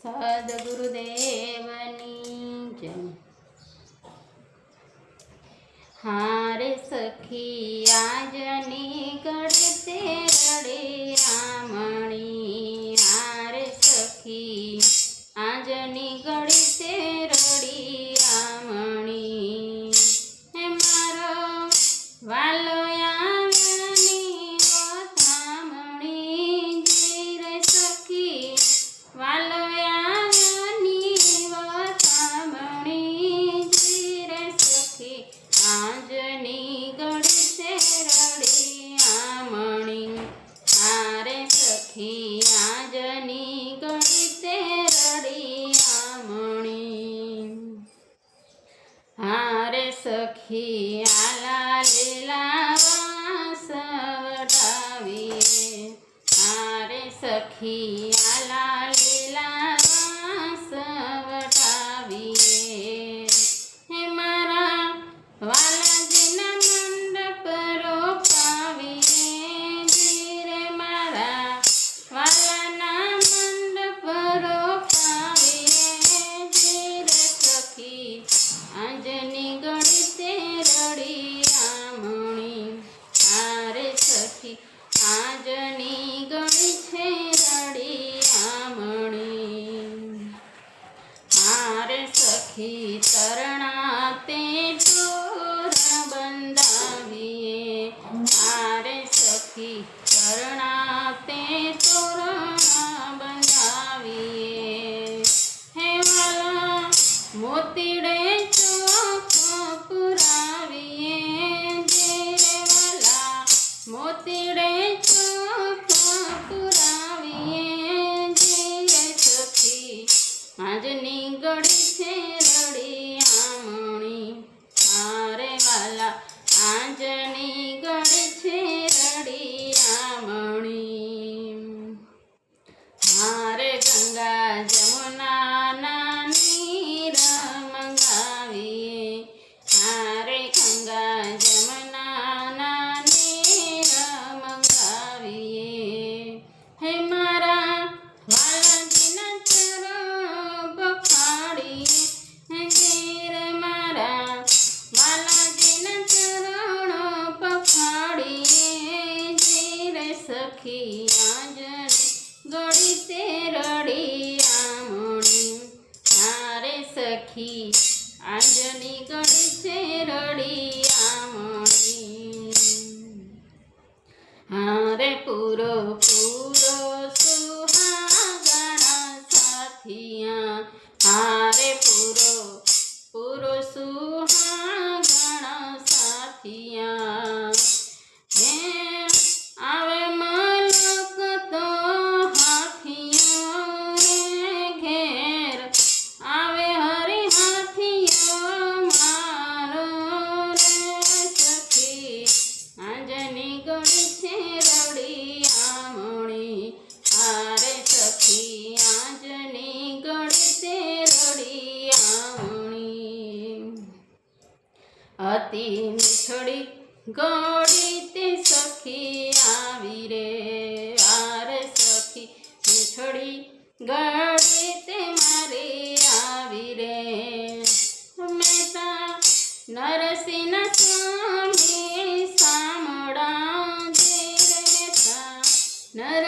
સદગુરુદેવની જય હારે સખી આજની ગળતે રડે આમણી હારે સખી આજની સખી આલા લીલા વાસ વડાવીએ મારે સખી નથી તરણ સખિયા જડી ગળીતે રડી આમણી તારે સખી આજની ગળીતે રડી આમણી હારે પૂરો પૂરો સુહાગણા સાથિયા હારે પૂરો પૂરો સુ વાતી મીઠડી ઘડી તે સખી આવી રે. આર સખી મીઠડી ઘડી તે મારી આવી રે. મહેતા નરસિંહ સ્વામી સામડા જે રહેતા નર